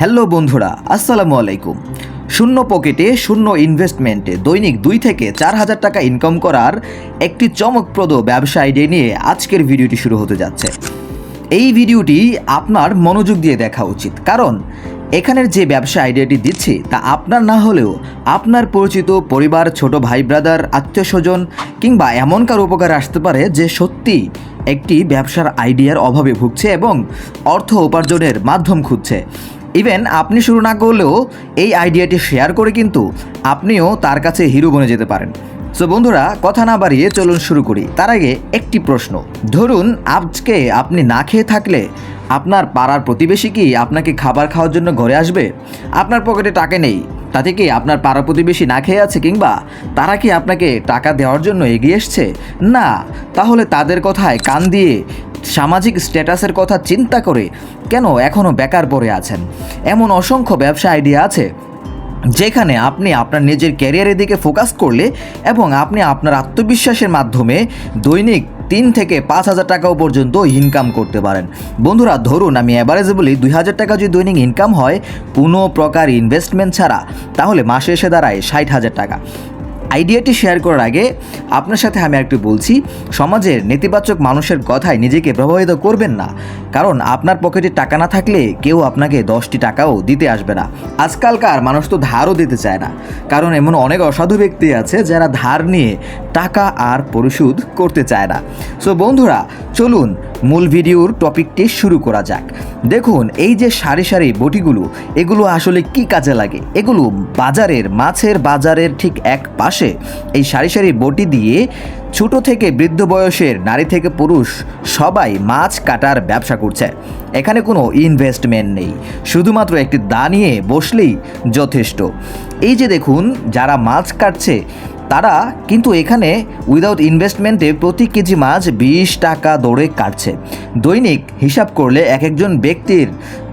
Hello বন্ধুরা, আসসালামু আলাইকুম। শূন্য পকেটে শূন্য ইনভেস্টমেন্টে দৈনিক দুই থেকে চার হাজার টাকা ইনকাম করার একটি চমকপ্রদ ব্যবসা আইডিয়া নিয়ে আজকের ভিডিওটি শুরু হতে যাচ্ছে। এই ভিডিওটি আপনার মনোযোগ দিয়ে দেখা উচিত, কারণ এখানের যে ব্যবসা আইডিয়াটি দিচ্ছি, তা আপনার না হলেও আপনার পরিচিত পরিবার, ছোট ভাই ব্রাদার আত্মীয় স্বজন কিংবা এমন কারও উপকার আসতে পারে যে সত্যি একটি ব্যবসার আইডিয়ার অভাবে ভুগছে এবং অর্থ উপার্জনের মাধ্যম খুঁজছে। ইভেন আপনি শুরু না করলেও এই আইডিয়াটি শেয়ার করে কিন্তু আপনিও তার কাছে হিরো বনে যেতে পারেন। সো বন্ধুরা, কথা না বাড়িয়ে চলুন শুরু করি। তার আগে একটি প্রশ্ন। ধরুন, আজকে আপনি না খেয়ে থাকলে আপনার পাড়ার প্রতিবেশী কি আপনাকে খাবার খাওয়ার জন্য ঘরে আসবে? আপনার পকেটে টাকা নেই। তাতে কি আপনার পাড়া প্রতিবেশী না খেয়ে আছে কিংবা তারা কি আপনাকে টাকা দেওয়ার জন্য এগিয়ে এসছে? না। তাহলে তাদের কথায় কান দিয়ে সামাজিক স্ট্যাটাসের কথা চিন্তা করে কেন এখনও বেকার পড়ে আছেন? এমন অসংখ্য ব্যবসা আইডিয়া আছে যেখানে আপনি আপনার নিজের ক্যারিয়ারের দিকে ফোকাস করলে এবং আপনি আপনার আত্মবিশ্বাসের মাধ্যমে দৈনিক তিন থেকে পাঁচ হাজার টাকাও পর্যন্ত ইনকাম করতে পারেন। বন্ধুরা, ধরুন আমি অ্যাভারেজে বলি দুই হাজার টাকা যদি দৈনিক ইনকাম হয়, কোনো প্রকার ইনভেস্টমেন্ট ছাড়া, তাহলে মাসে এসে দাঁড়ায় ষাট হাজার টাকা। আইডিয়াটি শেয়ার করার আগে আপনার সাথে আমি একটু বলছি, সমাজের নেতিবাচক মানুষের কথায় নিজেকে প্রভাবিত করবেন না। কারণ আপনার পকেটে টাকা না থাকলে কেউ আপনাকে দশটি টাকাও দিতে আসবে না। আজকালকার মানুষ তো ধারও দিতে চায় না। কারণ এমন অনেক অসাধু ব্যক্তি আছে যারা ধার নিয়ে টাকা আর পরিশোধ করতে চায় না। সো বন্ধুরা, চলুন মূল ভিডিওর টপিকটি শুরু করা যাক। দেখুন, এই যে সারি সারি বটিগুলো, এগুলো আসলে কি কাজে লাগে? এগুলো বাজারের, মাছের বাজারের ঠিক এক পাশে। এই সারি সারি বটি দিয়ে ছোট থেকে বৃদ্ধ বয়সের নারী থেকে পুরুষ সবাই মাছ কাটার ব্যবসা করছে। এখানে কোনো ইনভেস্টমেন্ট নেই। শুধুমাত্র একটি দা নিয়ে বসলেই যথেষ্ট। এই যে দেখুন, যারা মাছ কাটছে তারা কিন্তু এখানে উইদাউট ইনভেস্টমেন্টে প্রতি কেজি মাছ বিশ টাকা দরে কাটছে। দৈনিক হিসাব করলে এক একজন ব্যক্তির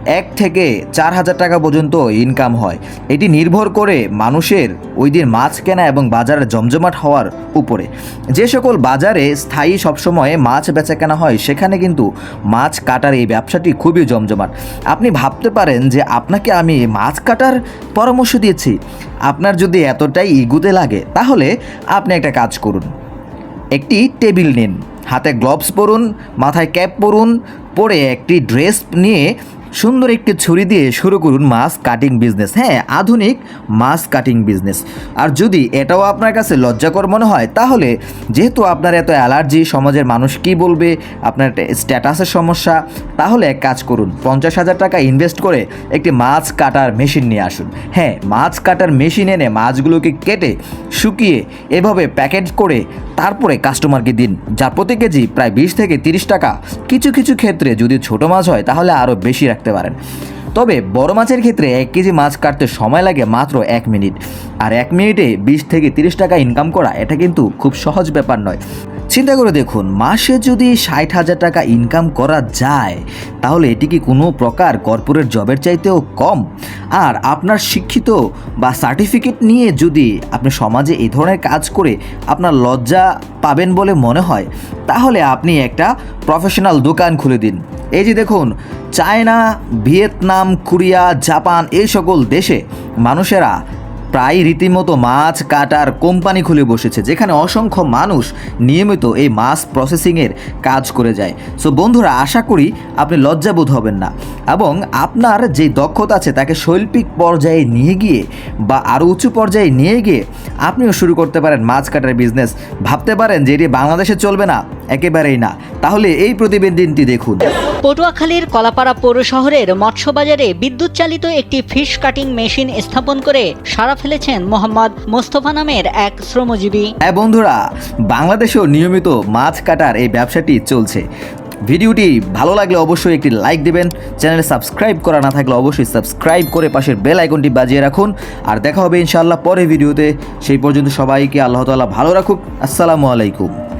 এক থেকে চার হাজার টাকা পর্যন্ত ইনকাম হয়। এটি নির্ভর করে মানুষের ওই দিন মাছ কেনা এবং বাজারের জমজমাট হওয়ার উপরে। যে সকল বাজারে স্থায়ী সবসময় মাছ বেচা কেনা হয়, সেখানে কিন্তু মাছ কাটার এই ব্যবসাটি খুবই জমজমাট। আপনি ভাবতে পারেন যে আপনাকে আমি মাছ কাটার পরামর্শ দিয়েছি। আপনার যদি এতটাই ইগুতে লাগে, তাহলে আপনি একটা কাজ করুন। একটি টেবিল নিন, হাতে গ্লোভস পরুন, মাথায় ক্যাপ পরুন, পরে একটি ড্রেস নিয়ে সুন্দর একটি ছুরি দিয়ে শুরু করুন মাছ কাটিং বিজনেস হ্যাঁ আধুনিক মাছ কাটিং বিজনেস আর যদি এটাও আপনার কাছে লজ্জাকর মনে হয়, তাহলে যেহেতু আপনার এত অ্যালার্জি, সমাজের মানুষ কি বলবে, আপনার স্ট্যাটাসের সমস্যা, তাহলে এক কাজ করুন, পঞ্চাশ হাজার টাকা ইনভেস্ট করে একটি মাছ কাটার মেশিন নিয়ে আসুন। হ্যাঁ মাছ কাটার মেশিন এনে মাছগুলোকে কেটে, শুকিয়ে এভাবে প্যাকেট করে তারপরে কাস্টমারকে দিন যা প্রতি কেজি প্রায় বিশ থেকে তিরিশ টাকা। কিছু কিছু ক্ষেত্রে যদি ছোট মাছ হয়, তাহলে আরও বেশি রাখতে পারেন। তবে বড় মাছের ক্ষেত্রে এক কেজি মাছ কাটতে সময় লাগে মাত্র এক মিনিট। আর এক মিনিটে বিশ থেকে তিরিশ টাকা ইনকাম করা, এটা কিন্তু খুব সহজ ব্যাপার নয়। চিন্তা করে দেখুন, মাসে যদি ষাট হাজার টাকা ইনকাম করা যায়, তাহলে এটি কি কোনো প্রকার কর্পোরেট জবের চাইতেও কম? আর আপনার শিক্ষিত বা সার্টিফিকেট নিয়ে যদি আপনি সমাজে এই ধরনের কাজ করে আপনার লজ্জা পাবেন বলে মনে হয়, তাহলে আপনি একটা প্রফেশনাল দোকান খুলে দিন। এই যে দেখুন, চায়না, ভিয়েতনাম, কোরিয়া, জাপান এই সকল দেশে মানুষেরা প্রায় রীতিমতো মাছ কাটার কোম্পানি খুলে বসেছে, যেখানে অসংখ্য মানুষ নিয়মিত এই মাছ প্রসেসিংয়ের কাজ করে যায়। সো বন্ধুরা, আশা করি আপনি লজ্জাবোধ হবেন না। এবং আপনার যে দক্ষতা আছে তাকে শৈল্পিক পর্যায়ে নিয়ে গিয়ে বা আরও উঁচু পর্যায়ে নিয়ে গিয়ে আপনিও শুরু করতে পারেন মাছ কাটার বিজনেস ভাবতে পারেন যে এটি বাংলাদেশে চলবে না একেবারেই না। তাহলে এই প্রতিবেদনটি দেখুন। পটুয়াখালীর কলাপাড়া পৌর শহরের মৎস্যবাজারে বিদ্যুৎ চালিত একটি ফিশ কাটিং মেশিন স্থাপন করে সারা ফেলেছেন মোহাম্মদ মোস্তফা নামের এক শ্রমজীবী। হ্যাঁ বন্ধুরা বাংলাদেশেও নিয়মিত মাছ কাটার এই ব্যবসাটি চলছে। ভিডিওটি ভালো লাগলে অবশ্যই একটি লাইক দেবেন। চ্যানেলে সাবস্ক্রাইব করা না থাকলে অবশ্যই সাবস্ক্রাইব করে পাশের বেল আইকনটি বাজিয়ে রাখুন। আর দেখা হবে ইনশাআল্লাহ পরে ভিডিওতে। সেই পর্যন্ত সবাইকে আল্লাহ তাআলা ভালো রাখুক। আসসালামু আলাইকুম।